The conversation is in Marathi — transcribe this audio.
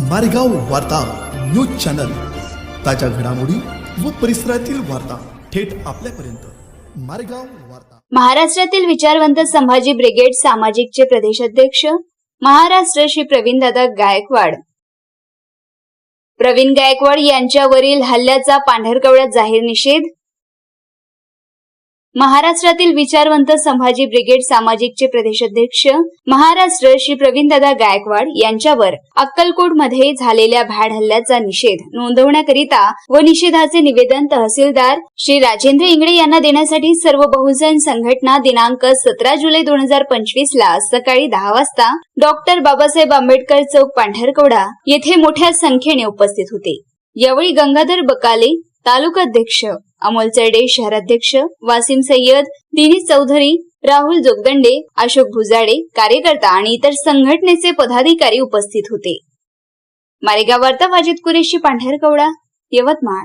मारेगाव वार्ता न्यूज चॅनल. ताज्या घडामोडी व परिसरातील वार्ता थेट आपल्यापर्यंत. मारेगाव वार्ता. महाराष्ट्रातील विचारवंत संभाजी ब्रिगेड सामाजिकचे प्रदेशाध्यक्ष महाराष्ट्र श्री प्रवीणदादा गायकवाड. प्रवीण गायकवाड यांच्यावरील हल्ल्याचा पांढरकवड्यात जाहीर निषेध महाराष्ट्रातील विचारवंत संभाजी ब्रिगेड सामाजिकचे प्रदेशाध्यक्ष महाराष्ट्र श्री प्रवीणदादा गायकवाड यांच्यावर अक्कलकोटमध्ये झालेल्या भ्याड हल्ल्याचा निषेध नोंदवण्याकरिता व निषेधाचे निवेदन तहसीलदार श्री राजेंद्र इंगडे यांना देण्यासाठी सर्व बहुजन संघटना दिनांक सतरा जुलै दोन हजार पंचवीस ला सकाळी दहा वाजता डॉक्टर बाबासाहेब आंबेडकर चौक पांढरकवडा येथे मोठ्या संख्येने उपस्थित होते. यावेळी गंगाधर बकाले तालुकाध्यक्ष अमोल चरडे शहराध्यक्ष वासिम सय्यद दिनेश चौधरी राहुल जोगदंडे अशोक भुजाडे कार्यकर्ता आणि इतर संघटनेचे पदाधिकारी उपस्थित होते. मारेगाव वार्ता वाजित कुरेशी पांढरकवडा यवतमाळ.